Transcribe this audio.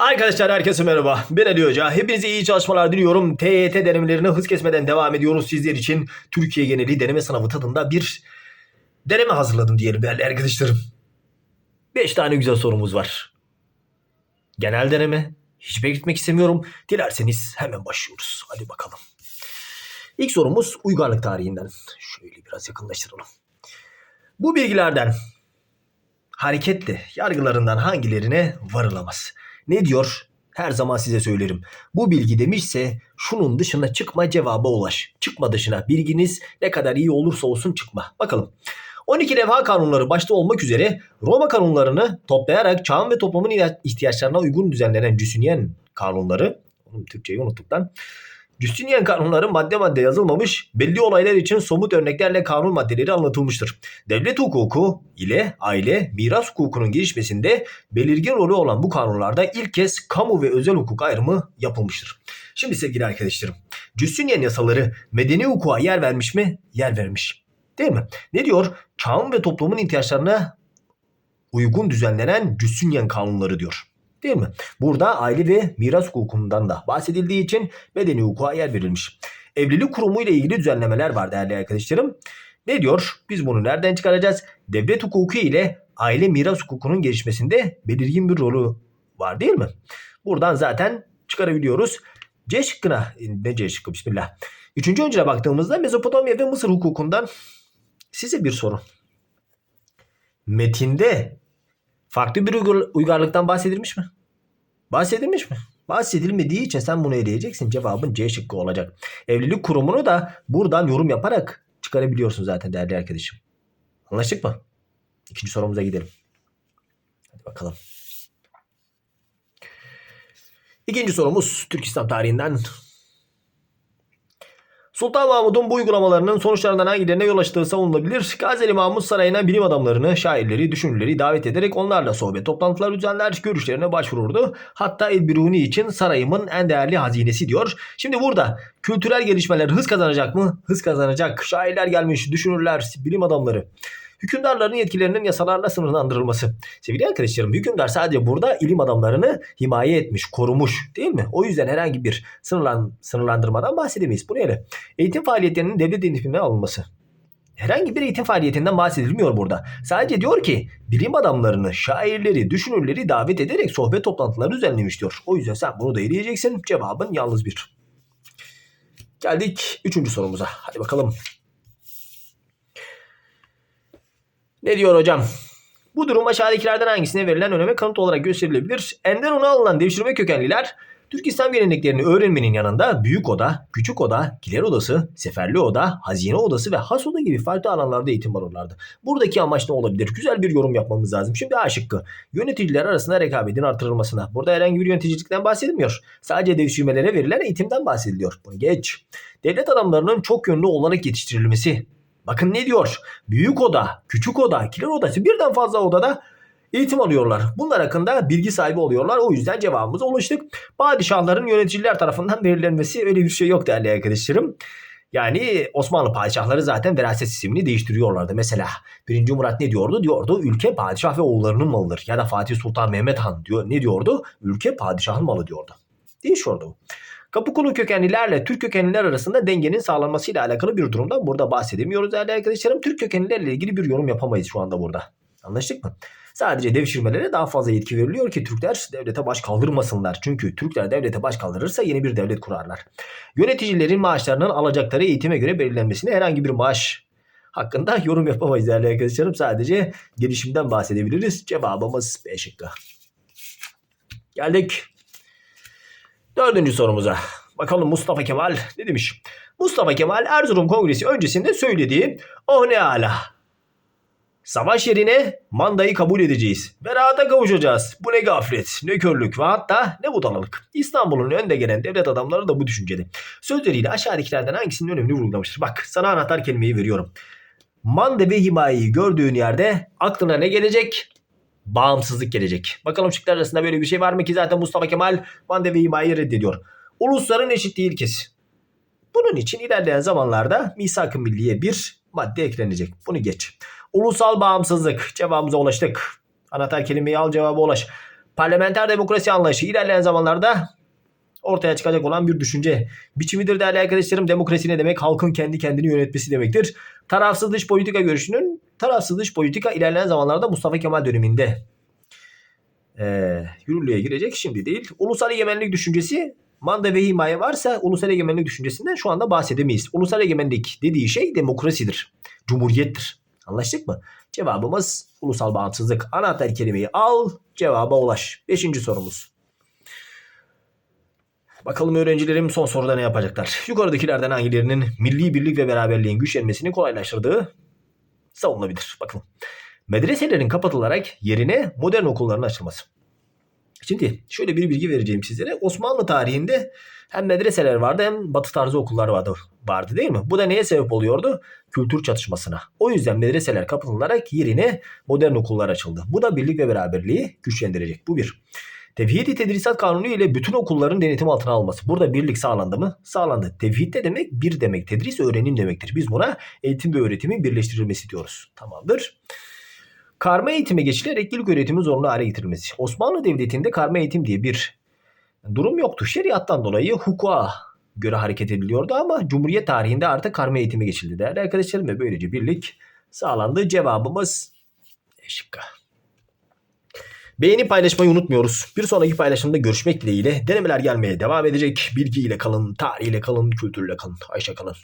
Arkadaşlar herkese merhaba. Ben Ali Hoca. Hepinize iyi çalışmalar diliyorum. TYT denemelerine hız kesmeden devam ediyoruz sizler için. Türkiye geneli deneme sınavı tadında bir deneme hazırladım diyelim değerli arkadaşlarım. 5 tane güzel sorumuz var. Genel deneme. Hiç bekletmek istemiyorum. Dilerseniz hemen başlıyoruz. Hadi bakalım. İlk sorumuz uygarlık tarihinden. Şöyle biraz yakınlaştıralım. Bu bilgilerden hareketle yargılarından hangilerine varılamaz? Ne diyor? Her zaman size söylerim. Bu bilgi demişse şunun dışına çıkma cevaba ulaş. Çıkma dışına bilginiz ne kadar iyi olursa olsun çıkma. Bakalım. 12 levha kanunları başta olmak üzere Roma kanunlarını toplayarak çağın ve toplumun ihtiyaçlarına uygun düzenlenen Justinian kanunları, Türkçeyi unuttuk lan. Justinian kanunları madde madde yazılmamış, belli olaylar için somut örneklerle kanun maddeleri anlatılmıştır. Devlet hukuku ile aile, miras hukukunun gelişmesinde belirgin rolü olan bu kanunlarda ilk kez kamu ve özel hukuk ayrımı yapılmıştır. Şimdi sevgili arkadaşlarım, Justinian yasaları medeni hukuka yer vermiş mi? Yer vermiş. Değil mi? Ne diyor? Çağın ve toplumun ihtiyaçlarına uygun düzenlenen Justinian kanunları diyor. Değil mi? Burada aile ve miras hukukundan da bahsedildiği için medeni hukuka yer verilmiş. Evlilik kurumu ile ilgili düzenlemeler var değerli arkadaşlarım. Ne diyor? Biz bunu nereden çıkaracağız? Devlet hukuku ile aile miras hukukunun gelişmesinde belirgin bir rolü var değil mi? Buradan zaten çıkarabiliyoruz. C şıkkına, ne C şıkkı bismillah. Üçüncü öncüne baktığımızda Mezopotamya ve Mısır hukukundan size bir soru. Metinde farklı bir uygar- uygarlıktan bahsedilmiş mi? Bahsedilmiş mi? Bahsedilmediği için sen bunu eleyeceksin. Cevabın C şıkkı olacak. Evlilik kurumunu da buradan yorum yaparak çıkarabiliyorsun zaten değerli arkadaşım. Anlaştık mı? İkinci sorumuza gidelim. Hadi bakalım. İkinci sorumuz Türk İslam tarihinden. Sultan Mahmud'un bu uygulamalarının sonuçlarından hangilerine yol açtığı savunulabilir. Gazeli Mahmud Sarayı'na bilim adamlarını, şairleri, düşünürleri davet ederek onlarla sohbet toplantılar düzenler, görüşlerine başvururdu. Hatta El-Biruni için sarayımın en değerli hazinesi diyor. Şimdi burada kültürel gelişmeler hız kazanacak mı? Hız kazanacak. Şairler gelmiş, düşünürler, bilim adamları. Hükümdarların yetkilerinin yasalarla sınırlandırılması. Sevgili arkadaşlarım hükümdar sadece burada ilim adamlarını himaye etmiş, korumuş değil mi? O yüzden herhangi bir sınırlan, sınırlandırmadan bahsedemeyiz. Bu neyle? Eğitim faaliyetlerinin devlet denetimine alınması. Herhangi bir eğitim faaliyetinden bahsedilmiyor burada. Sadece diyor ki bilim adamlarını, şairleri, düşünürleri davet ederek sohbet toplantıları düzenlemiş diyor. O yüzden sen bunu da eleyeceksin. Cevabın yalnız bir. Geldik üçüncü sorumuza. Hadi bakalım. Ne diyor hocam? Bu durum aşağıdakilerden hangisine verilen öneme kanıt olarak gösterilebilir? Ender ona alınan devşirme kökenliler Türk İslam geleneklerini öğrenmenin yanında büyük oda, küçük oda, kiler odası, seferli oda, hazine odası ve has oda gibi farklı alanlarda eğitim alırlardı. Buradaki amaç ne olabilir? Güzel bir yorum yapmamız lazım. Şimdi A şıkkı. Yöneticiler arasında rekabetin artırılmasına. Burada herhangi bir yöneticilikten bahsedilmiyor. Sadece devşirmelere verilen eğitimden bahsediliyor. Bunu geç. Devlet adamlarının çok yönlü olarak yetiştirilmesi. Bakın ne diyor? Büyük oda, küçük oda, kiler odası birden fazla odada eğitim alıyorlar. Bunlar hakkında bilgi sahibi oluyorlar. O yüzden cevabımıza ulaştık. Padişahların yöneticiler tarafından belirlenmesi öyle bir şey yok değerli arkadaşlarım. Yani Osmanlı padişahları zaten veraset sistemini değiştiriyorlardı. Mesela 1. Murat ne diyordu? Diyordu ülke padişah ve oğullarının malıdır. Ya da Fatih Sultan Mehmet Han diyor. Ne diyordu? Ülke padişahın malı diyordu. Değişiyordu. Kapıkulu kökenlilerle Türk kökenliler arasında dengenin sağlanmasıyla alakalı bir durumdan burada bahsedemiyoruz değerli arkadaşlarım. Türk kökenlilerle ilgili bir yorum yapamayız şu anda burada. Anlaştık mı? Sadece devşirmelere daha fazla yetki veriliyor ki Türkler devlete baş kaldırmasınlar. Çünkü Türkler devlete baş kaldırırsa yeni bir devlet kurarlar. Yöneticilerin maaşlarının alacakları eğitime göre belirlenmesine herhangi bir maaş hakkında yorum yapamayız değerli arkadaşlarım. Sadece gelişimden bahsedebiliriz. Cevabımız B şıkkı. Geldik Dördüncü sorumuza. Bakalım Mustafa Kemal ne demiş? Mustafa Kemal Erzurum Kongresi öncesinde söylediği oh ne ala. Savaş yerine mandayı kabul edeceğiz. Ve kavuşacağız. Bu ne gaflet, ne körlük ve hatta ne budalalık. İstanbul'un önde gelen devlet adamları da bu düşüncede. Sözleriyle aşağıdakilerden hangisinin önemini vurgulamıştır? Bak sana anahtar kelimeyi veriyorum. Manda ve himayeyi gördüğün yerde aklına ne gelecek? Bağımsızlık gelecek. Bakalım şıklar arasında böyle bir şey var mı ki zaten Mustafa Kemal Mande ve himayeyi reddediyor. Ulusların eşitliği ilkesi. Bunun için ilerleyen zamanlarda misak-ı milliye bir madde eklenecek. Bunu geç. Ulusal bağımsızlık. Cevabımıza ulaştık. Anahtar kelimeyi al cevaba ulaş. parlamenter demokrasi anlayışı ilerleyen zamanlarda ortaya çıkacak olan bir düşünce biçimidir değerli arkadaşlarım. Demokrasi ne demek? Halkın kendi kendini yönetmesi demektir. Tarafsız dış politika görüşünün tarafsız dış politika ilerleyen zamanlarda Mustafa Kemal döneminde e, yürürlüğe girecek şimdi değil. Ulusal egemenlik düşüncesi manda ve himaye varsa ulusal egemenlik düşüncesinden şu anda bahsedemeyiz. Ulusal egemenlik dediği şey demokrasidir. Cumhuriyettir. Anlaştık mı? Cevabımız ulusal bağımsızlık. Anahtar kelimeyi al, cevaba ulaş. Beşinci sorumuz. Bakalım öğrencilerim son soruda ne yapacaklar? Yukarıdakilerden hangilerinin milli birlik ve beraberliğin güçlenmesini kolaylaştırdığı savunulabilir. Bakın. Medreselerin kapatılarak yerine modern okulların açılması. Şimdi şöyle bir bilgi vereceğim sizlere. Osmanlı tarihinde hem medreseler vardı hem batı tarzı okullar vardı, vardı değil mi? Bu da neye sebep oluyordu? Kültür çatışmasına. O yüzden medreseler kapatılarak yerine modern okullar açıldı. Bu da birlik ve beraberliği güçlendirecek. Bu bir. Tevhid-i Tedrisat Kanunu ile bütün okulların denetim altına alması. Burada birlik sağlandı mı? Sağlandı. Tevhid de demek bir demek. Tedris öğrenim demektir. Biz buna eğitim ve öğretimin birleştirilmesi diyoruz. Tamamdır. Karma eğitime geçilerek ilk öğretimin zorunlu hale getirilmesi. Osmanlı Devleti'nde karma eğitim diye bir durum yoktu. Şeriattan dolayı hukuka göre hareket ediliyordu ama Cumhuriyet tarihinde artık karma eğitime geçildi değerli arkadaşlarım ve böylece birlik sağlandı. Cevabımız E şıkkı. Beğeni paylaşmayı unutmuyoruz. Bir sonraki paylaşımda görüşmek dileğiyle denemeler gelmeye devam edecek. Bilgiyle kalın, tarihiyle kalın, kültürle kalın. Ayşe kalın.